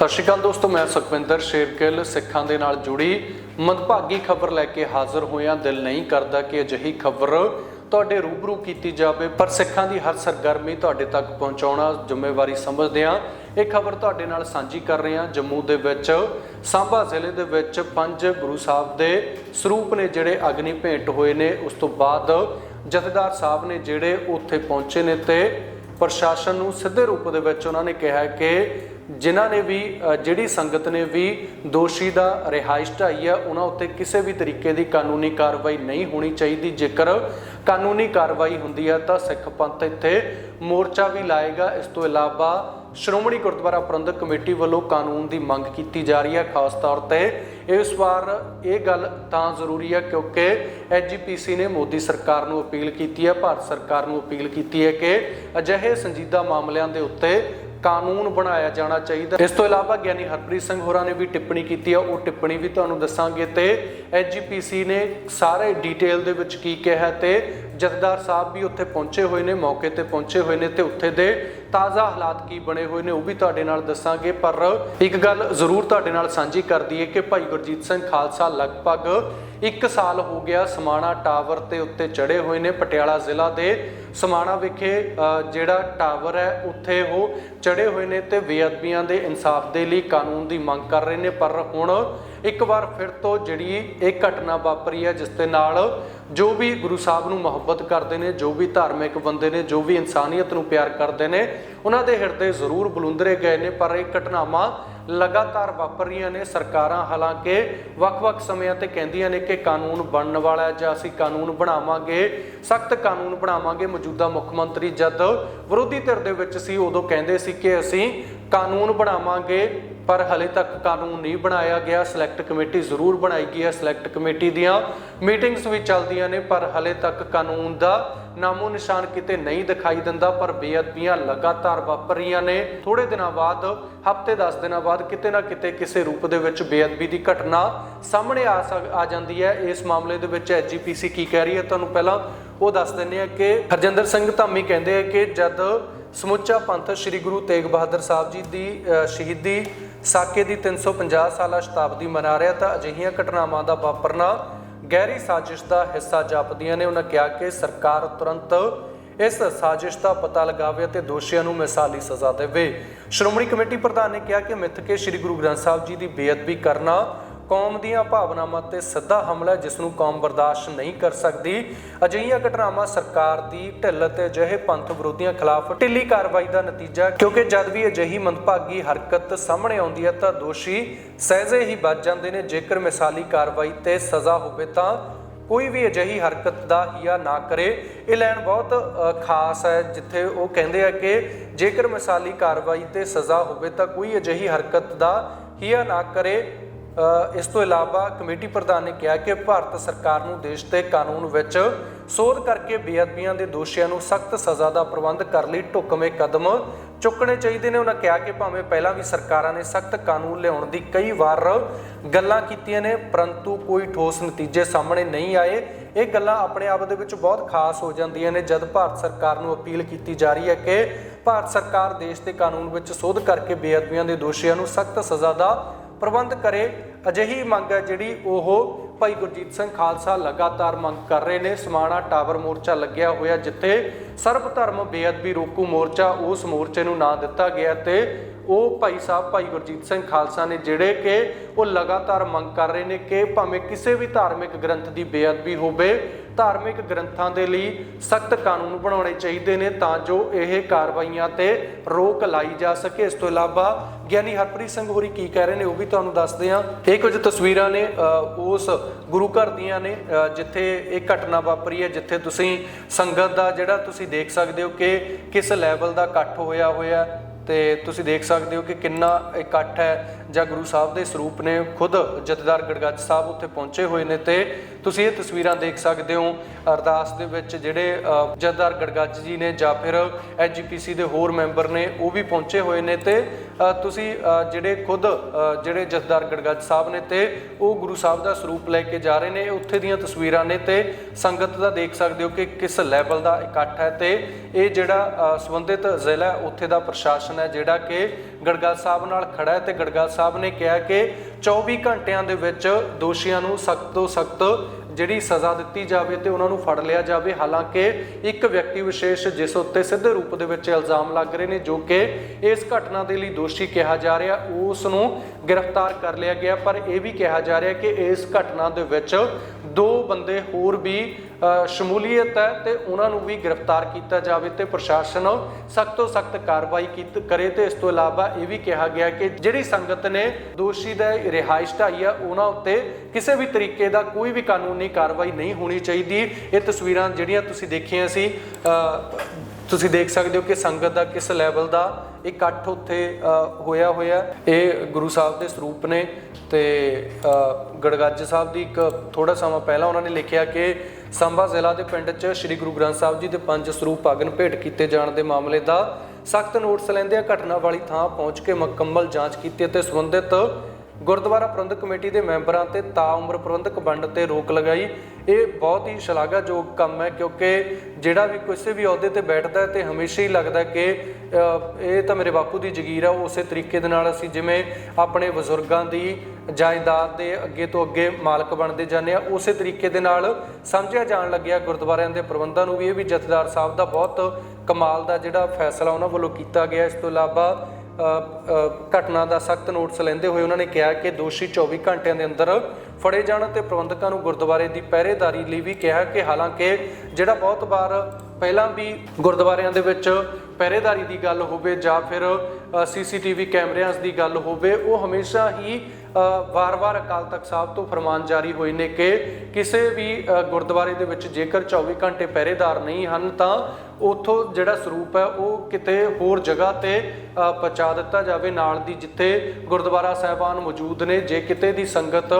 ਸਤਿ ਸ਼੍ਰੀ ਅਕਾਲ ਦੋਸਤੋ, ਮੈਂ ਸੁਖਵਿੰਦਰ ਸ਼ੇਰਗਿੱਲ ਸਿੱਖਾਂ ਦੇ ਨਾਲ ਜੁੜੀ। ਮੰਦਭਾਗੀ ਖਬਰ ਲੈ ਕੇ ਹਾਜ਼ਰ ਹੋਇਆ ਦਿਲ ਨਹੀਂ ਕਰਦਾ ਕਿ ਅਜਿਹੀ ਖਬਰ ਤੁਹਾਡੇ ਰੂਬਰੂ ਕੀਤੀ ਜਾਵੇ, ਪਰ ਸਿੱਖਾਂ ਦੀ ਹਰ ਸਰਗਰਮੀ ਤੁਹਾਡੇ ਤੱਕ ਪਹੁੰਚਾਉਣਾ ਜ਼ਿੰਮੇਵਾਰੀ ਸਮਝਦੇ ਹਾਂ। ਇਹ ਖਬਰ ਤੁਹਾਡੇ ਨਾਲ ਸਾਂਝੀ ਕਰ ਰਹੇ ਹਾਂ। ਜੰਮੂ ਦੇ ਵਿੱਚ, ਸਾਂਭਾ ਜ਼ਿਲ੍ਹੇ ਦੇ ਵਿੱਚ ਪੰਜ ਗੁਰੂ ਸਾਹਿਬ ਦੇ ਸਰੂਪ ਨੇ ਜਿਹੜੇ ਅਗਨੀ ਭੇਟ ਹੋਏ ਨੇ। ਉਸ ਤੋਂ ਬਾਅਦ ਜਥੇਦਾਰ ਸਾਹਿਬ ਨੇ ਜਿਹੜੇ ਉੱਥੇ ਪਹੁੰਚੇ ਨੇ ਤੇ ਪ੍ਰਸ਼ਾਸਨ ਨੂੰ ਸਿੱਧੇ ਰੂਪ ਦੇ ਵਿੱਚ ਉਹਨਾਂ ਨੇ ਕਿਹਾ ਕਿ ਜਿਨ੍ਹਾਂ ਨੇ ਵੀ ਜਿਹੜੀ ਸੰਗਤ ਨੇ ਵੀ ਦੋਸ਼ੀ ਦਾ ਰਿਹਾਇਸ਼ ਢਾਈ ਹੈ, ਉਹਨਾਂ ਉੱਤੇ ਕਿਸੇ ਵੀ ਤਰੀਕੇ ਦੀ ਕਾਨੂੰਨੀ ਕਾਰਵਾਈ ਨਹੀਂ ਹੋਣੀ ਚਾਹੀਦੀ। ਜੇਕਰ ਕਾਨੂੰਨੀ ਕਾਰਵਾਈ ਹੁੰਦੀ ਹੈ, ਤਾਂ ਸਿੱਖ ਪੰਥ ਇੱਥੇ ਮੋਰਚਾ ਵੀ ਲਾਏਗਾ। ਇਸ ਤੋਂ ਇਲਾਵਾ ਸ਼੍ਰੋਮਣੀ ਗੁਰਦੁਆਰਾ ਪ੍ਰਬੰਧਕ ਕਮੇਟੀ ਵੱਲੋਂ ਕਾਨੂੰਨ ਦੀ ਮੰਗ ਕੀਤੀ ਜਾ ਰਹੀ ਹੈ। ਖਾਸ ਤੌਰ ਤੇ ਇਸ ਵਾਰ ਇਹ ਗੱਲ ਤਾਂ ਜ਼ਰੂਰੀ ਹੈ, ਕਿਉਂਕਿ ਐਜੀਪੀਸੀ ਨੇ ਮੋਦੀ ਸਰਕਾਰ ਨੂੰ ਅਪੀਲ ਕੀਤੀ ਹੈ, ਭਾਰਤ ਸਰਕਾਰ ਨੂੰ ਅਪੀਲ ਕੀਤੀ ਹੈ ਕਿ ਅਜਿਹੇ ਸੰਜੀਦਾ ਮਾਮਲਿਆਂ ਦੇ ਉੱਤੇ ਕਾਨੂੰਨ ਬਣਾਇਆ ਜਾਣਾ ਚਾਹੀਦਾ। ਇਸ ਤੋਂ ਇਲਾਵਾ ਗਿਆਨੀ ਹਰਪ੍ਰੀਤ ਸਿੰਘ ਹੋਰਾਂ ਨੇ ਵੀ ਟਿੱਪਣੀ ਕੀਤੀ ਹੈ ਉਹ ਟਿੱਪਣੀ ਵੀ ਤੁਹਾਨੂੰ ਦੱਸਾਂਗੇ ਤੇ ਐਜੀਪੀਸੀ ਨੇ ਸਾਰੇ ਡਿਟੇਲ ਦੇ ਵਿੱਚ ਕੀ ਕਿਹਾ ਤੇ ਜਥੇਦਾਰ ਸਾਹਿਬ ਵੀ ਉੱਥੇ ਪਹੁੰਚੇ ਹੋਏ ਨੇ, ਮੌਕੇ ਤੇ ਪਹੁੰਚੇ ਹੋਏ ਨੇ ਤੇ ਉੱਥੇ ਦੇ ਤਾਜ਼ਾ ਹਾਲਾਤ ਕੀ ਬਣੇ ਹੋਏ ਨੇ ਉਹ ਵੀ ਤੁਹਾਡੇ ਨਾਲ ਦੱਸਾਂਗੇ। ਪਰ ਇੱਕ ਗੱਲ ਜ਼ਰੂਰ ਤੁਹਾਡੇ ਨਾਲ ਸਾਂਝੀ ਕਰ ਦਈਏ ਕਿ ਭਾਈ ਗੁਰਜੀਤ ਸਿੰਘ ਖਾਲਸਾ ਲਗਭਗ 1 ਸਾਲ ਹੋ ਗਿਆ ਸਮਾਣਾ ਟਾਵਰ ਤੇ ਉੱਤੇ ਚੜੇ ਹੋਏ ਨੇ। ਪਟਿਆਲਾ ਜ਼ਿਲ੍ਹਾ ਦੇ ਸਮਾਣਾ ਵਿਖੇ ਜਿਹੜਾ ਟਾਵਰ ਹੈ, ਉੱਥੇ ਉਹ ਚੜੇ ਹੋਏ ਨੇ ਤੇ ਬੇਅਦਬੀਆਂ ਦੇ ਇਨਸਾਫ ਦੇ ਲਈ ਕਾਨੂੰਨ ਦੀ ਮੰਗ ਕਰ ਰਹੇ ਨੇ। ਪਰ ਹੁਣ ਇੱਕ ਵਾਰ ਫਿਰ ਤੋਂ ਜਿਹੜੀ ਇਹ ਘਟਨਾ ਵਾਪਰੀ ਹੈ, ਜਿਸ ਦੇ ਨਾਲ ਜੋ ਵੀ ਗੁਰੂ ਸਾਹਿਬ ਨੂੰ ਮੁਹੱਬਤ ਕਰਦੇ ਨੇ, ਜੋ ਵੀ ਧਾਰਮਿਕ ਬੰਦੇ ਨੇ, ਜੋ ਵੀ ਇਨਸਾਨੀਅਤ ਨੂੰ ਪਿਆਰ ਕਰਦੇ ਨੇ, ਉਹਨਾਂ ਦੇ ਹਿਰਦੇ ਜ਼ਰੂਰ ਬਲੁੰਦਰੇ ਗਏ ਨੇ, ਪਰ ਇਹ ਘਟਨਾਵਾਂ ਲਗਾਤਾਰ ਵਾਪਰ ਰਹੀਆਂ ਨੇ। ਸਰਕਾਰਾਂ ਹਾਲਾਂਕਿ ਵੱਖ-ਵੱਖ ਸਮਿਆਂ ਤੇ ਕਹਿੰਦੀਆਂ ਨੇ ਕਿ ਕਾਨੂੰਨ ਬਣਨ ਵਾਲਾ ਜਾਂ ਅਸੀਂ ਕਾਨੂੰਨ ਬਣਾਵਾਂਗੇ, ਸਖਤ ਕਾਨੂੰਨ ਬਣਾਵਾਂਗੇ। ਮੌਜੂਦਾ ਮੁੱਖ ਮੰਤਰੀ ਜਦ ਵਿਰੋਧੀ ਧਿਰ ਦੇ ਵਿੱਚ ਸੀ, ਉਦੋਂ ਕਹਿੰਦੇ ਸੀ ਕਿ ਅਸੀਂ ਕਾਨੂੰਨ ਬਣਾਵਾਂਗੇ ਪਰ ਹਲੇ ਤੱਕ ਕਾਨੂੰਨ ਨਹੀਂ ਬਣਾਇਆ ਗਿਆ। ਸਿਲੈਕਟ ਕਮੇਟੀ ਜ਼ਰੂਰ ਬਣਾਈ ਗਈ ਹੈ ਸਿਲੈਕਟ ਕਮੇਟੀ ਦੀਆਂ। ਮੀਟਿੰਗਸ ਵੀ ਚੱਲਦੀਆਂ ਨੇ, ਪਰ ਹਲੇ ਤੱਕ ਕਾਨੂੰਨ ਦਾ ਨਾਮੋ ਨਿਸ਼ਾਨ ਕਿਤੇ ਨਹੀਂ ਦਿਖਾਈ ਦਿੰਦਾ, ਪਰ ਬੇਅਦਬੀਆਂ ਲਗਾਤਾਰ ਵਾਪਰ ਰਹੀਆਂ ਨੇ। ਥੋੜੇ ਦਿਨਾਂ ਬਾਅਦ, ਹਫ਼ਤੇ 10 ਦਿਨਾਂ ਬਾਅਦ ਕਿਤੇ ਨਾ ਕਿਤੇ ਕਿਸੇ ਰੂਪ ਦੇ ਵਿੱਚ ਬੇਅਦਬੀ ਦੀ ਘਟਨਾ ਸਾਹਮਣੇ ਆ ਸਕ- ਆ ਜਾਂਦੀ ਹੈ। ਇਸ ਮਾਮਲੇ ਦੇ ਵਿੱਚ ਐਜੀਪੀਸੀ ਕੀ ਕਹਿ ਰਹੀ ਹੈ ਤੁਹਾਨੂੰ ਪਹਿਲਾਂ? ਉਹ ਦੱਸ ਦਿੰਦੇ ਆ ਕਿ ਹਰਜਿੰਦਰ ਸਿੰਘ ਧਾਮੀ ਕਹਿੰਦੇ ਆ ਕਿ ਜਦ ਸਮੁੱਚਾ ਪੰਥ ਸ੍ਰੀ ਗੁਰੂ ਤੇਗ ਬਹਾਦਰ ਸਾਹਿਬ ਜੀ ਦੀ ਸ਼ਹੀਦੀ ਸਾਕੇ ਦੀ 350 ਸਾਲਾ ਸ਼ਤਾਬਦੀ ਮਨਾ ਰਿਹਾ ਤਾਂ ਅਜਿਹੀਆਂ ਘਟਨਾਵਾਂ ਦਾ ਵਾਪਰਨਾ ਗਹਿਰੀ ਸਾਜ਼ਿਸ਼ ਦਾ ਹਿੱਸਾ ਜਾਪਦੀਆਂ ਨੇ। ਉਹਨਾਂ ਕਿਹਾ ਕਿ ਸਰਕਾਰ ਤੁਰੰਤ ਇਸ ਸਾਜ਼ਿਸ਼ ਦਾ ਪਤਾ ਲਗਾਵੇ ਅਤੇ ਦੋਸ਼ੀਆਂ ਨੂੰ ਮਿਸਾਲੀ ਸਜ਼ਾ ਦੇਵੇ। ਸ਼੍ਰੋਮਣੀ ਕਮੇਟੀ ਪ੍ਰਧਾਨ ਨੇ ਕਿਹਾ ਕਿ ਮਿੱਥ ਕੇ ਸ੍ਰੀ ਗੁਰੂ ਗ੍ਰੰਥ ਸਾਹਿਬ ਜੀ ਦੀ ਬੇਅਦਬੀ ਕਰਨਾ ਕੌਮ ਦੀਆਂ ਭਾਵਨਾਵਾਂ ਤੇ ਸਿੱਧਾ ਹਮਲਾ ਹੈ ਜਿਸ ਨੂੰ ਕੌਮ ਬਰਦਾਸ਼ਤ ਨਹੀਂ ਕਰ ਸਕਦੀ, ਅਜਿਹੀਆਂ ਘਟਨਾਵਾਂ ਸਰਕਾਰ ਦੀ ਢਿੱਲ ਤੇ ਅਜਿਹੇ ਪੰਥ ਵਿਰੋਧੀਆਂ ਖਿਲਾਫ ਢਿੱਲੀ ਕਾਰਵਾਈ ਦਾ ਨਤੀਜਾ, ਕਿਉਂਕਿ ਜਦ ਵੀ ਅਜਿਹੀ ਮੰਦਭਾਗੀ ਹਰਕਤ ਸਾਹਮਣੇ ਆਉਂਦੀ ਹੈ ਤਾਂ ਦੋਸ਼ੀ ਸਹਿਜੇ ਹੀ ਬਚ ਜਾਂਦੇ ਨੇ। ਜੇਕਰ ਮਿਸਾਲੀ ਕਾਰਵਾਈ ਤੇ ਸਜ਼ਾ ਹੋਵੇ ਤਾਂ ਕੋਈ ਵੀ ਅਜਿਹੀ ਹਰਕਤ ਦਾ ਹਿਆ ਨਾ ਕਰੇ। ਇਹ ਲੈਣ ਬਹੁਤ ਖਾਸ ਹੈ, ਜਿੱਥੇ ਉਹ ਕਹਿੰਦੇ ਆ ਕਿ ਜੇਕਰ ਮਿਸਾਲੀ ਕਾਰਵਾਈ ਤੇ ਸਜ਼ਾ ਹੋਵੇ ਤਾਂ ਕੋਈ ਅਜਿਹੀ ਹਰਕਤ ਦਾ ਹਿਆ ਨਾ ਕਰੇ। ਇਸ ਤੋਂ ਇਲਾਵਾ ਕਮੇਟੀ ਪ੍ਰਧਾਨ ਨੇ ਕਿਹਾ ਕਿ ਭਾਰਤ ਸਰਕਾਰ ਨੂੰ ਦੇਸ਼ ਦੇ ਕਾਨੂੰਨ ਵਿੱਚ ਸੋਧ ਕਰਕੇ ਬੇਅਦਬੀਆਂ ਦੇ ਦੋਸ਼ੀਆਂ ਨੂੰ ਸਖਤ ਸਜ਼ਾ ਦਾ ਪ੍ਰਬੰਧ ਕਰਨ ਲਈ ਢੁਕਵੇਂ ਕਦਮ ਚੁੱਕਣੇ ਚਾਹੀਦੇ ਨੇ। ਉਹਨਾਂ ਕਿਹਾ ਕਿ ਭਾਵੇਂ ਪਹਿਲਾਂ ਵੀ ਸਰਕਾਰਾਂ ਨੇ ਸਖਤ ਕਾਨੂੰਨ ਲਿਆਉਣ ਦੀ ਕਈ ਵਾਰ ਗੱਲਾਂ ਕੀਤੀਆਂ ਨੇ, ਪਰੰਤੂ ਕੋਈ ਠੋਸ ਨਤੀਜੇ ਸਾਹਮਣੇ ਨਹੀਂ ਆਏ। ਇਹ ਗੱਲਾਂ ਆਪਣੇ ਆਪ ਦੇ ਵਿੱਚ ਬਹੁਤ ਖਾਸ ਹੋ ਜਾਂਦੀਆਂ ਨੇ। ਜਦ ਭਾਰਤ ਸਰਕਾਰ ਨੂੰ ਅਪੀਲ ਕੀਤੀ ਜਾ ਰਹੀ ਹੈ ਕਿ ਭਾਰਤ ਸਰਕਾਰ ਦੇਸ਼ ਦੇ ਕਾਨੂੰਨ ਵਿੱਚ ਸੋਧ ਕਰਕੇ ਬੇਅਦਬੀਆਂ ਦੇ ਦੋਸ਼ੀਆਂ ਨੂੰ ਸਖਤ ਸਜ਼ਾ ਦਾ ਪ੍ਰਬੰਧ ਕਰੇ। ਅਜਿਹੀ ਮੰਗ ਹੈ ਜਿਹੜੀ ਉਹ ਭਾਈ ਗੁਰਜੀਤ ਸਿੰਘ ਖਾਲਸਾ ਲਗਾਤਾਰ ਮੰਗ ਕਰ ਰਹੇ ਨੇ। ਸਮਾਣਾ ਟਾਵਰ ਮੋਰਚਾ ਲੱਗਿਆ ਹੋਇਆ ਜਿੱਥੇ ਸਰਬ ਧਰਮ ਬੇਅਦਬੀ ਰੋਕੂ ਮੋਰਚਾ ਉਸ ਮੋਰਚੇ ਨੂੰ ਨਾਂ ਦਿੱਤਾ ਗਿਆ ਤੇ ਉਹ ਭਾਈ ਸਾਹਿਬ ਭਾਈ ਗੁਰਜੀਤ ਸਿੰਘ ਖਾਲਸਾ ਨੇ ਜਿਹੜੇ ਕਿ ਉਹ ਲਗਾਤਾਰ ਮੰਗ ਕਰ ਰਹੇ ਨੇ ਕਿ ਭਾਵੇਂ ਕਿਸੇ ਵੀ ਧਾਰਮਿਕ ਗ੍ਰੰਥ ਦੀ ਬੇਅਦਬੀ ਹੋਵੇ, ਧਾਰਮਿਕ ਗ੍ਰੰਥਾਂ ਦੇ ਲਈ ਸਖਤ ਕਾਨੂੰਨ ਬਣਾਉਣੇ ਚਾਹੀਦੇ ਨੇ ਤਾਂ ਜੋ ਇਹ ਕਾਰਵਾਈਆਂ ਤੇ ਰੋਕ ਲਾਈ ਜਾ ਸਕੇ। ਇਸ ਤੋਂ ਇਲਾਵਾ ਗਿਆਨੀ ਹਰਪ੍ਰੀਤ ਸਿੰਘ ਹੋਰੀ ਕੀ ਕਹਿ ਰਹੇ ਨੇ ਉਹ ਵੀ ਤੁਹਾਨੂੰ ਦੱਸਦੇ ਹਾਂ। ਇਹ ਕੁਝ ਤਸਵੀਰਾਂ ਨੇ ਉਸ ਗੁਰੂ ਘਰ ਦੀਆਂ ਨੇ ਜਿੱਥੇ ਇਹ ਘਟਨਾ ਵਾਪਰੀ ਹੈ, ਜਿੱਥੇ ਤੁਸੀਂ ਸੰਗਤ ਦਾ ਜਿਹੜਾ ਤੁਸੀਂ ਤੁਸੀਂ ਦੇਖ ਸਕਦੇ ਹੋ ਕਿ ਕਿਸ ਲੈਵਲ ਦਾ ਇਕੱਠ ਹੋਇਆ ਹੋਇਆ ਤੇ ਤੁਸੀਂ ਦੇਖ ਸਕਦੇ ਹੋ ਕਿ ਕਿੰਨਾ ਇਕੱਠ ਹੈ ਜਾਂ ਗੁਰੂ ਸਾਹਿਬ ਦੇ ਸਰੂਪ ਨੇ ਖੁਦ ਜਥੇਦਾਰ ਗੜਗੱਜ ਸਾਹਿਬ ਉੱਥੇ ਪਹੁੰਚੇ ਹੋਏ ਨੇ ਤੇ ਤੁਸੀਂ ਇਹ ਤਸਵੀਰਾਂ ਦੇਖ ਸਕਦੇ ਹੋ, ਅਰਦਾਸ ਦੇ ਵਿੱਚ ਜਿਹੜੇ ਜਥੇਦਾਰ ਗੜਗੱਜ ਜੀ ਨੇ ਜਾਂ ਫਿਰ ਐਜੀਪੀਸੀ ਦੇ ਹੋਰ ਮੈਂਬਰ ਨੇ ਉਹ ਵੀ ਪਹੁੰਚੇ ਹੋਏ ਨੇ ਤੇ ਤੁਸੀਂ ਜਿਹੜੇ ਖੁਦ ਜਿਹੜੇ ਜਥੇਦਾਰ ਗੜਗੱਜ ਸਾਹਿਬ ਨੇ ਤੇ ਉਹ ਗੁਰੂ ਸਾਹਿਬ ਦਾ ਸਰੂਪ ਲੈ ਕੇ ਜਾ ਰਹੇ ਨੇ ਉੱਥੇ ਦੀਆਂ ਤਸਵੀਰਾਂ ਨੇ ਤੇ ਸੰਗਤ ਦਾ ਦੇਖ ਸਕਦੇ ਹੋ ਕਿ ਕਿਸ ਲੈਵਲ ਦਾ ਇਕੱਠ ਹੈ ਤੇ ਇਹ ਜਿਹੜਾ ਸੰਬੰਧਿਤ ਜ਼ਿਲ੍ਹਾ ਉੱਥੇ ਦਾ ਪ੍ਰਸ਼ਾਸਨ ਹੈ ਜਿਹੜਾ ਕਿ ਗੜਗੱਜ ਸਾਹਿਬ ਨਾਲ ਖੜਾ ਹੈ ਤੇ ਗੜਗੱਜ ਸਾਹਿਬ ਨੇ ਕਿਹਾ ਕਿ 24 ਘੰਟਿਆਂ ਦੇ ਵਿੱਚ ਦੋਸ਼ੀਆਂ ਨੂੰ ਸਖਤ ਤੋਂ ਸਖਤ ਜਿਹੜੀ ਸਜ਼ਾ ਦਿੱਤੀ ਜਾਵੇ ਤੇ ਉਹਨਾਂ ਨੂੰ ਫੜ ਲਿਆ ਜਾਵੇ। ਹਾਲਾਂਕਿ ਇੱਕ ਵਿਅਕਤੀ ਵਿਸ਼ੇਸ਼ ਜਿਸ ਉੱਤੇ ਸਿੱਧੇ ਰੂਪ ਦੇ ਵਿੱਚ ਇਲਜ਼ਾਮ ਲੱਗ ਰਹੇ ਨੇ ਜੋ ਕਿ ਇਸ ਘਟਨਾ ਦੇ ਲਈ ਦੋਸ਼ੀ ਕਿਹਾ ਜਾ ਰਿਹਾ, ਉਸ ਨੂੰ ਗ੍ਰਿਫਤਾਰ ਕਰ ਲਿਆ ਗਿਆ। ਪਰ ਇਹ ਵੀ ਕਿਹਾ ਜਾ ਰਿਹਾ ਕਿ ਇਸ ਘਟਨਾ ਦੇ ਵਿੱਚ ਦੋ ਬੰਦੇ ਹੋਰ ਵੀ ਸ਼ਮੂਲੀਅਤ ਹੈ ਤੇ ਉਹਨਾਂ ਨੂੰ ਵੀ ਗ੍ਰਿਫਤਾਰ ਕੀਤਾ ਜਾਵੇ ਤੇ ਪ੍ਰਸ਼ਾਸਨ ਸਖਤ ਤੋਂ ਸਖਤ ਕਾਰਵਾਈ ਕੀਤ, ਕਰੇ ਤੇ ਇਸ ਤੋਂ ਇਲਾਵਾ ਇਹ ਵੀ ਕਿਹਾ ਗਿਆ ਕਿ ਜਿਹੜੀ ਸੰਗਤ ਨੇ ਦੋਸ਼ੀ ਦਾ ਰਿਹਾਇਸ਼ ਢਾਈ ਆ, ਉਹਨਾਂ ਉੱਤੇ ਕਿਸੇ ਵੀ ਤਰੀਕੇ ਦਾ ਕੋਈ ਵੀ ਕਾਨੂੰਨੀ ਕਾਰਵਾਈ ਨਹੀਂ ਹੋਣੀ ਚਾਹੀਦੀ। ਇਹ ਤਸਵੀਰਾਂ ਜਿਹੜੀਆਂ ਤੁਸੀਂ ਦੇਖੀਆਂ ਸੀ ਤੁਸੀਂ ਦੇਖ ਸਕਦੇ ਹੋ ਕਿ ਸੰਗਤ ਦਾ ਕਿਸ ਲੈਵਲ ਦਾ ਇਕੱਠ ਉੱਥੇ ਹੋਇਆ ਹੋਇਆ ਇਹ ਗੁਰੂ ਸਾਹਿਬ ਦੇ ਸਰੂਪ ਨੇ ਤੇ ਅ, ਗੜਗੱਜ ਸਾਹਿਬ ਦੀ ਇੱਕ ਥੋੜਾ ਸਮਾਂ ਪਹਿਲਾਂ ਉਹਨਾਂ ਨੇ ਲਿਖਿਆ ਕਿ ਸੰਭਾ ਜ਼ਿਲ੍ਹਾ ਦੇ ਪਿੰਡ 'ਚ ਸ੍ਰੀ ਗੁਰੂ ਗ੍ਰੰਥ ਸਾਹਿਬ ਜੀ ਦੇ ਪੰਜ ਸਰੂਪ ਅਗਨ ਭੇਟ ਕੀਤੇ ਜਾਣ ਦੇ ਮਾਮਲੇ ਦਾ ਸਖਤ ਨੋਟਿਸ ਲੈਂਦਿਆਂ ਘਟਨਾ ਵਾਲੀ ਥਾਂ ਪਹੁੰਚ ਕੇ ਮੁਕੰਮਲ ਜਾਂਚ ਕੀਤੀ ਅਤੇ ਸੰਬੰਧਿਤ ਗੁਰਦੁਆਰਾ ਪ੍ਰਬੰਧਕ ਕਮੇਟੀ ਦੇ ਮੈਂਬਰਾਂ ਤੇ ਤਾ ਉਮਰ ਪ੍ਰਬੰਧਕ ਵੰਡ ਤੇ ਰੋਕ ਲਗਾਈ। ਇਹ ਬਹੁਤ ਹੀ ਸ਼ਲਾਘਾਯੋਗ ਕੰਮ ਹੈ, ਕਿਉਂਕਿ ਜਿਹੜਾ ਵੀ ਕਿਸੇ ਵੀ ਅਹੁਦੇ ਤੇ ਬੈਠਦਾ ਹੈ ਤੇ ਹਮੇਸ਼ਾ ਹੀ ਲੱਗਦਾ ਕਿ ਇਹ ਤਾਂ ਮੇਰੇ ਬਾਪੂ ਦੀ ਜ਼ਗੀਰ ਆ, ਉਸੇ ਤਰੀਕੇ ਦੇ ਨਾਲ ਅਸੀਂ ਜਿਵੇਂ ਆਪਣੇ ਬਜ਼ੁਰਗਾਂ ਦੀ ਜਾਇਦਾਦ ਦੇ ਅੱਗੇ ਤੋਂ ਅੱਗੇ ਮਾਲਕ ਬਣਦੇ ਜਾਂਦੇ ਆ ਉਸੇ ਤਰੀਕੇ ਦੇ ਨਾਲ ਸਮਝਿਆ ਜਾਣ ਲੱਗਿਆ ਗੁਰਦੁਆਰਿਆਂ ਦੇ ਪ੍ਰਬੰਧਾਂ ਨੂੰ ਵੀ, ਇਹ ਵੀ ਜਥੇਦਾਰ ਸਾਹਿਬ ਦਾ ਬਹੁਤ ਕਮਾਲ ਦਾ ਜਿਹੜਾ ਫੈਸਲਾ ਉਹਨਾਂ ਵੱਲੋਂ ਕੀਤਾ ਗਿਆ। ਇਸ ਤੋਂ ਇਲਾਵਾ ਘਟਨਾ ਦਾ ਸਖਤ ਨੋਟਿਸ ਲੈਂਦੇ ਹੋਏ ਉਹਨਾਂ ਨੇ ਕਿਹਾ ਕਿ ਦੋਸ਼ੀ 24 ਘੰਟਿਆਂ ਦੇ ਅੰਦਰ ਫੜੇ ਜਾਣ ਅਤੇ ਪ੍ਰਬੰਧਕਾਂ ਨੂੰ ਗੁਰਦੁਆਰੇ ਦੀ ਪਹਿਰੇਦਾਰੀ ਲਈ ਵੀ ਕਿਹਾ ਕਿ ਹਾਲਾਂਕਿ ਜਿਹੜਾ ਬਹੁਤ ਵਾਰ ਪਹਿਲਾਂ ਵੀ ਗੁਰਦੁਆਰਿਆਂ ਦੇ ਵਿੱਚ ਪਹਿਰੇਦਾਰੀ ਦੀ ਗੱਲ ਹੋਵੇ ਜਾਂ ਫਿਰ ਸੀਸੀਟੀਵੀ ਕੈਮਰਿਆਂ ਦੀ ਗੱਲ ਹੋਵੇ, ਉਹ ਹਮੇਸ਼ਾ ਹੀ ਵਾਰ-ਵਾਰ ਅਕਾਲ ਤਖਤ ਸਾਹਿਬ ਤੋਂ ਫਰਮਾਨ ਜਾਰੀ ਹੋਏ ਨੇ ਕਿ ਕਿਸੇ ਵੀ ਗੁਰਦੁਆਰੇ ਦੇ ਵਿੱਚ ਜੇਕਰ 24 ਘੰਟੇ ਪਹਿਰੇਦਾਰ ਨਹੀਂ ਹਨ ਤਾਂ ਉਥੋਂ ਜਿਹੜਾ ਸਰੂਪ ਹੈ ਉਹ ਕਿਤੇ ਹੋਰ ਜਗ੍ਹਾ ਤੇ ਪਹੁੰਚਾ ਦਿੱਤਾ ਜਾਵੇ ਨਾਲ ਦੀ, ਜਿੱਥੇ ਗੁਰਦੁਆਰਾ ਸਾਹਿਬਾਨ ਮੌਜੂਦ ਨੇ। ਜੇ ਕਿਤੇ ਦੀ ਸੰਗਤ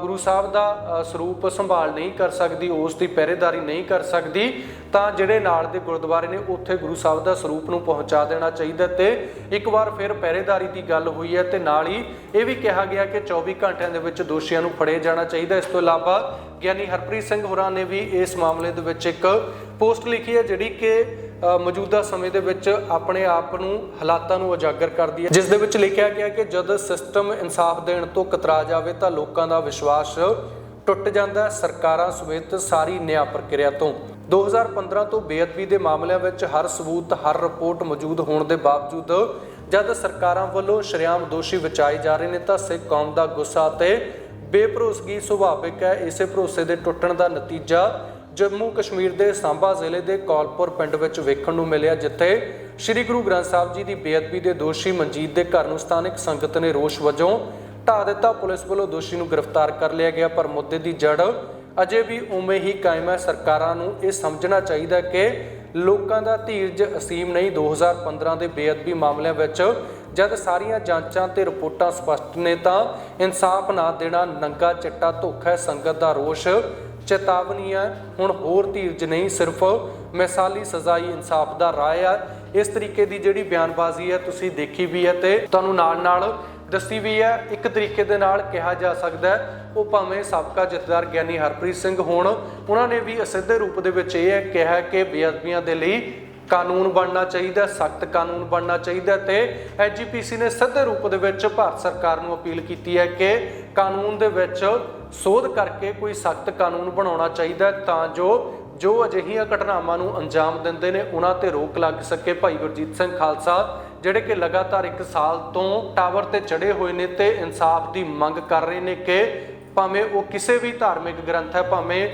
ਗੁਰੂ ਸਾਹਿਬ ਦਾ ਸਰੂਪ ਸੰਭਾਲ ਨਹੀਂ ਕਰ ਸਕਦੀ, ਉਸ ਦੀ ਪਹਿਰੇਦਾਰੀ ਨਹੀਂ ਕਰ ਸਕਦੀ, ਤਾਂ ਜਿਹੜੇ ਨਾਲ ਦੇ ਗੁਰਦੁਆਰੇ ਨੇ, ਉੱਥੇ ਗੁਰੂ ਸਾਹਿਬ ਦਾ ਸਰੂਪ ਨੂੰ ਪਹੁੰਚਾ ਦੇਣਾ ਚਾਹੀਦਾ ਤੇ ਇੱਕ ਵਾਰ ਫਿਰ ਪਹਿਰੇਦਾਰੀ ਦੀ ਗੱਲ ਹੋਈ ਹੈ ਤੇ ਨਾਲ ਹੀ ਇਹ ਵੀ ਕਿਹਾ ਗਿਆ ਕਿ 24 ਘੰਟਿਆਂ ਦੇ ਵਿੱਚ ਦੋਸ਼ੀਆਂ ਨੂੰ ਫੜੇ ਜਾਣਾ ਚਾਹੀਦਾ। ਇਸ ਤੋਂ ਇਲਾਵਾ ਗਿਆਨੀ ਹਰਪ੍ਰੀਤ ਸਿੰਘ ਹੋਰਾਂ ਨੇ ਵੀ ਇਸ ਮਾਮਲੇ ਦੇ ਵਿੱਚ ਇੱਕ ਪੋਸਟ ਲਿਖੀ ਹੈ, ਜਿਹੜੀ ਕਿ ਮੌਜੂਦਾ ਸਮੇਂ ਦੇ ਵਿੱਚ ਆਪਣੇ ਆਪ ਨੂੰ ਹਾਲਾਤਾਂ ਨੂੰ ਉਜਾਗਰ ਕਰਦੀ ਹੈ। ਜਿਸ ਦੇ ਵਿੱਚ ਲਿਖਿਆ ਗਿਆ ਕਿ ਜਦ ਸਿਸਟਮ ਇਨਸਾਫ ਦੇਣ ਤੋਂ ਕਤਰਾ ਜਾਵੇ ਤਾਂ ਲੋਕਾਂ ਦਾ ਵਿਸ਼ਵਾਸ ਟੁੱਟ ਜਾਂਦਾ ਸਰਕਾਰਾਂ ਸਮੇਤ ਸਾਰੀ ਨਿਆਂ ਪ੍ਰਕਿਰਿਆ ਤੋਂ। 2015 ਤੋਂ ਬੇਅਦਬੀ ਦੇ ਮਾਮਲਿਆਂ ਵਿੱਚ ਹਰ ਸਬੂਤ, ਹਰ ਰਿਪੋਰਟ ਮੌਜੂਦ ਹੋਣ ਦੇ ਬਾਵਜੂਦ ਜਦ ਸਰਕਾਰਾਂ ਵੱਲੋਂ ਸ਼ਰੇਆਮ ਦੋਸ਼ੀ ਵਿਚਾਏ ਜਾ ਰਹੇ ਨੇ ਤਾਂ ਸਿੱਖ ਕੌਮ ਦਾ ਗੁੱਸਾ ਤੇ ਬੇਭਰੋਸਗੀ ਸੁਭਾਵਿਕ ਹੈ? ਇਸੇ ਭਰੋਸੇ ਦੇ ਟੁੱਟਣ ਦਾ ਨਤੀਜਾ ਜੰਮੂ ਕਸ਼ਮੀਰ ਦੇ ਸਾਂਬਾ ਜ਼ਿਲ੍ਹੇ ਦੇ ਕੌਲਪੁਰ ਪਿੰਡ ਵਿੱਚ ਵੇਖਣ ਨੂੰ ਮਿਲਿਆ, ਜਿੱਥੇ ਸ੍ਰੀ ਗੁਰੂ ਗ੍ਰੰਥ ਸਾਹਿਬ ਜੀ ਦੀ ਬੇਅਦਬੀ ਦੇ ਦੋਸ਼ੀ ਮਨਜੀਤ ਦੇ ਘਰ ਨੂੰ ਸਥਾਨਕ ਸੰਗਤ ਨੇ ਰੋਸ਼ ਵਜੋਂ ਢਾ ਦਿੱਤਾ। ਪੁਲਿਸ ਵੱਲੋਂ ਦੋਸ਼ੀ ਨੂੰ ਗ੍ਰਿਫਤਾਰ ਕਰ ਲਿਆ ਗਿਆ, ਪਰ ਮੁੱਦੇ ਦੀ ਜੜ ਅਜੇ ਵੀ ਉਵੇਂ ਹੀ ਕਾਇਮ ਹੈ। ਸਰਕਾਰਾਂ ਨੂੰ ਇਹ ਸਮਝਣਾ ਚਾਹੀਦਾ ਕਿ ਲੋਕਾਂ ਦਾ ਧੀਰਜ ਅਸੀਮ ਨਹੀਂ। 2015 ਦੇ ਬੇਅਦਬੀ ਮਾਮਲਿਆਂ ਵਿੱਚ ਜਦ ਸਾਰੀਆਂ ਜਾਂਚਾਂ ਤੇ ਰਿਪੋਰਟਾਂ ਸਪਸ਼ਟ ਨੇ ਤਾਂ ਇਨਸਾਫ ਨਾ ਦੇਣਾ, ਨੰਗਾ ਚਿੱਟਾ ਧੋਖਾ ਸੰਗਤ ਦਾ ਰੋਸ਼ ਚੇਤਾਵਨੀ ਹੈ। ਹੁਣ ਹੋਰ ਧੀਰਜ ਨਹੀਂ, ਸਿਰਫ ਮਿਸਾਲੀ ਸਜ਼ਾਈ ਇਨਸਾਫ ਦਾ ਰਾਹ ਹੈ। ਇਸ ਤਰੀਕੇ ਦੀ ਜਿਹੜੀ ਬਿਆਨਬਾਜ਼ੀ ਹੈ, ਤੁਸੀਂ ਦੇਖੀ ਵੀ ਹੈ ਤੇ ਤੁਹਾਨੂੰ ਨਾਲ ਨਾਲ ਦੱਸੀ ਵੀ ਹੈ। ਇੱਕ ਤਰੀਕੇ ਦੇ ਨਾਲ ਕਿਹਾ ਜਾ ਸਕਦਾ ਹੈ, ਉਹ ਭਾਵੇਂ ਸਾਬਕਾ ਜਥੇਦਾਰ ਗਿਆਨੀ ਹਰਪ੍ਰੀਤ ਸਿੰਘ ਹੋਣ। ਉਹਨਾਂ ਨੇ ਵੀ ਅਸਿੱਧੇ ਰੂਪ ਦੇ ਵਿੱਚ ਇਹ ਹੈ ਕਿਹਾ ਕਿ ਬੇਅਦਬੀਆਂ ਦੇ ਲਈ ਕਾਨੂੰਨ ਬਣਨਾ ਚਾਹੀਦਾ, ਸਖਤ ਕਾਨੂੰਨ ਬਣਨਾ ਚਾਹੀਦਾ ਤੇ ਐਜੀਪੀਸੀ ਨੇ ਸਿੱਧੇ ਰੂਪ ਦੇ ਵਿੱਚ ਭਾਰਤ ਸਰਕਾਰ ਨੂੰ ਅਪੀਲ ਕੀਤੀ ਹੈ ਕਿ ਕਾਨੂੰਨ ਦੇ ਵਿੱਚ ਸੋਧ ਕਰਕੇ ਕੋਈ ਸਖਤ ਕਾਨੂੰਨ ਬਣਾਉਣਾ ਚਾਹੀਦਾ ਤਾਂ ਜੋ ਜੋ ਅਜਿਹੀਆਂ ਘਟਨਾਵਾਂ ਨੂੰ ਅੰਜਾਮ ਦਿੰਦੇ ਨੇ, ਉਹਨਾਂ ਤੇ ਰੋਕ ਲੱਗ ਸਕੇ। ਭਾਈ ਗੁਰਜੀਤ ਸਿੰਘ ਖਾਲਸਾ, ਜਿਹੜੇ ਕਿ ਲਗਾਤਾਰ 1 ਸਾਲ ਤੋਂ ਟਾਵਰ ਤੇ ਚੜੇ ਹੋਏ ਨੇ ਤੇ ਇਨਸਾਫ ਦੀ ਮੰਗ ਕਰ ਰਹੇ ਨੇ ਕਿ ਭਾਵੇਂ ਉਹ ਕਿਸੇ ਵੀ ਧਾਰਮਿਕ ਗ੍ਰੰਥ ਹੈ, ਭਾਵੇਂ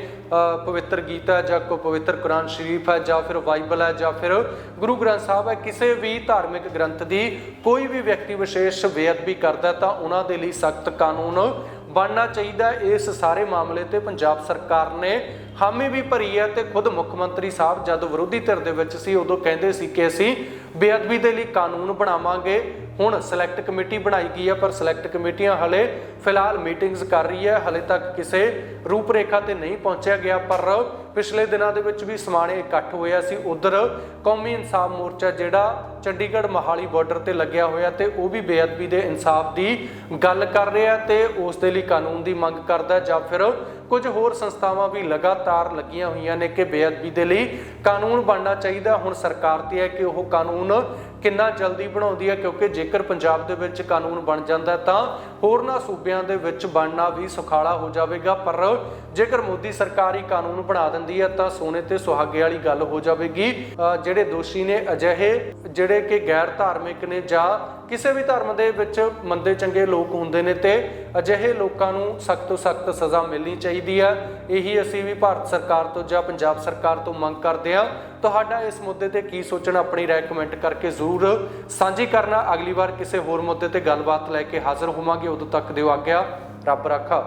ਪਵਿੱਤਰ ਗੀਤਾ ਜਾਂ ਕੋਈ ਪਵਿੱਤਰ ਕੁਰਾਨ ਸ਼ਰੀਫ ਹੈ ਜਾਂ ਫਿਰ ਬਾਈਬਲ ਹੈ ਜਾਂ ਫਿਰ ਗੁਰੂ ਗ੍ਰੰਥ ਸਾਹਿਬ ਹੈ, ਕਿਸੇ ਵੀ ਧਾਰਮਿਕ ਗ੍ਰੰਥ ਦੀ ਕੋਈ ਵੀ ਵਿਅਕਤੀ ਵਿਸ਼ੇਸ਼ ਬੇਅਦਬੀ ਕਰਦਾ ਤਾਂ ਉਹਨਾਂ ਦੇ ਲਈ ਸਖਤ ਕਾਨੂੰਨ ਬਣਨਾ ਚਾਹੀਦਾ ਇਸ ਸਾਰੇ ਮਾਮਲੇ ਤੇ ਪੰਜਾਬ ਸਰਕਾਰ ਨੇ ਹਾਮੀ ਵੀ ਭਰੀ ਹੈ ਤੇ ਖੁਦ ਮੁੱਖ ਮੰਤਰੀ ਸਾਹਿਬ ਜਦ ਵਿਰੋਧੀ ਧਿਰ ਦੇ ਵਿੱਚ ਸੀ, ਉਦੋਂ ਕਹਿੰਦੇ ਸੀ ਕਿ ਅਸੀਂ ਬੇਅਦਬੀ ਦੇ ਲਈ ਕਾਨੂੰਨ ਬਣਾਵਾਂਗੇ। ਹੁਣ ਸਿਲੈਕਟ ਕਮੇਟੀ ਬਣਾਈ ਗਈ ਹੈ ਪਰ ਸਿਲੈਕਟ ਕਮੇਟੀਆਂ ਹਲੇ ਫਿਲਹਾਲ ਮੀਟਿੰਗਸ ਕਰ ਰਹੀ ਹੈ। ਹਲੇ ਤੱਕ ਕਿਸੇ ਰੂਪਰੇਖਾ ਤੇ ਨਹੀਂ ਪਹੁੰਚਿਆ ਗਿਆ, ਪਰ ਪਿਛਲੇ ਦਿਨਾਂ ਦੇ ਵਿੱਚ ਵੀ ਸਮਾਣੇ ਇਕੱਠ ਹੋਇਆ ਸੀ ਉਧਰ ਕੌਮੀ ਇਨਸਾਫ ਮੋਰਚਾ ਜਿਹੜਾ ਚੰਡੀਗੜ੍ਹ ਮਹਾਲੀ ਬਾਰਡਰ ਤੇ ਲੱਗਿਆ ਹੋਇਆ ਤੇ ਉਹ ਵੀ ਬੇਅਦਬੀ ਦੇ ਇਨਸਾਫ ਦੀ ਗੱਲ ਕਰ ਰਿਹਾ ਤੇ ਉਸ ਦੇ ਲਈ ਕਾਨੂੰਨ ਦੀ ਮੰਗ ਕਰਦਾ ਜਾਂ ਫਿਰ ਕੁਝ ਹੋਰ ਸੰਸਥਾਵਾਂ ਵੀ ਲਗਾਤਾਰ ਲੱਗੀਆਂ ਹੋਈਆਂ ਨੇ ਕਿ ਬੇਅਦਬੀ ਦੇ ਲਈ ਕਾਨੂੰਨ ਬਣਨਾ ਚਾਹੀਦਾ। ਹੁਣ ਸਰਕਾਰ ਤੇ ਹੈ ਕਿ ਉਹ ਕਾਨੂੰਨ ਕਿੰਨਾ ਜਲਦੀ ਬਣਾਉਂਦੀ ਹੈ, ਕਿਉਂਕਿ ਜੇਕਰ ਪੰਜਾਬ ਦੇ ਵਿੱਚ ਕਾਨੂੰਨ ਬਣ ਜਾਂਦਾ ਤਾਂ ਹੋਰਨਾਂ ਸੂਬਿਆਂ ਦੇ ਵਿੱਚ ਬਣਨਾ ਵੀ ਸੁਖਾਲਾ ਹੋ ਜਾਵੇਗਾ। ਪਰ ਜੇਕਰ ਮੋਦੀ ਸਰਕਾਰ ਹੀ ਕਾਨੂੰਨ ਬਣਾ ਦਿੰਦੀ ਹੈ ਤਾਂ ਸੋਨੇ ਤੇ ਸੁਹਾਗੇ ਵਾਲੀ ਗੱਲ ਹੋ ਜਾਵੇਗੀ। ਜਿਹੜੇ ਦੋਸ਼ੀ ਨੇ ਅਜਿਹੇ, ਜਿਹੜੇ ਕਿ ਗੈਰ ਧਾਰਮਿਕ ਨੇ ਜਾਂ ਕਿਸੇ ਵੀ ਧਰਮ ਦੇ ਵਿੱਚ ਮੰਦੇ ਚੰਗੇ ਲੋਕ ਹੁੰਦੇ ਨੇ ਤੇ ਅਜਿਹੇ ਲੋਕਾਂ ਨੂੰ ਸਖਤ ਤੋਂ ਸਖਤ ਸਜ਼ਾ ਮਿਲਣੀ ਚਾਹੀਦੀ ਹੈ। ਇਹੀ ਅਸੀਂ ਵੀ ਭਾਰਤ ਸਰਕਾਰ ਤੋਂ ਜਾਂ ਪੰਜਾਬ ਸਰਕਾਰ ਤੋਂ ਮੰਗ ਕਰਦੇ ਹਾਂ। ਤੁਹਾਡਾ ਇਸ ਮੁੱਦੇ ਤੇ ਕੀ ਸੋਚਣਾ ਆਪਣੀ ਰਾਏ ਕਮੈਂਟ ਕਰਕੇ ਜ਼ਰੂਰ ਸਾਂਝੀ ਕਰਨਾ। ਅਗਲੀ ਵਾਰ ਕਿਸੇ ਹੋਰ ਮੁੱਦੇ ਤੇ ਗੱਲਬਾਤ ਲੈ ਕੇ ਹਾਜ਼ਰ ਹੋਵਾਂਗੇ। ਉਦੋਂ ਤੱਕ ਦਿਓ ਆਗਿਆ। ਰੱਬ ਰਾਖਾ।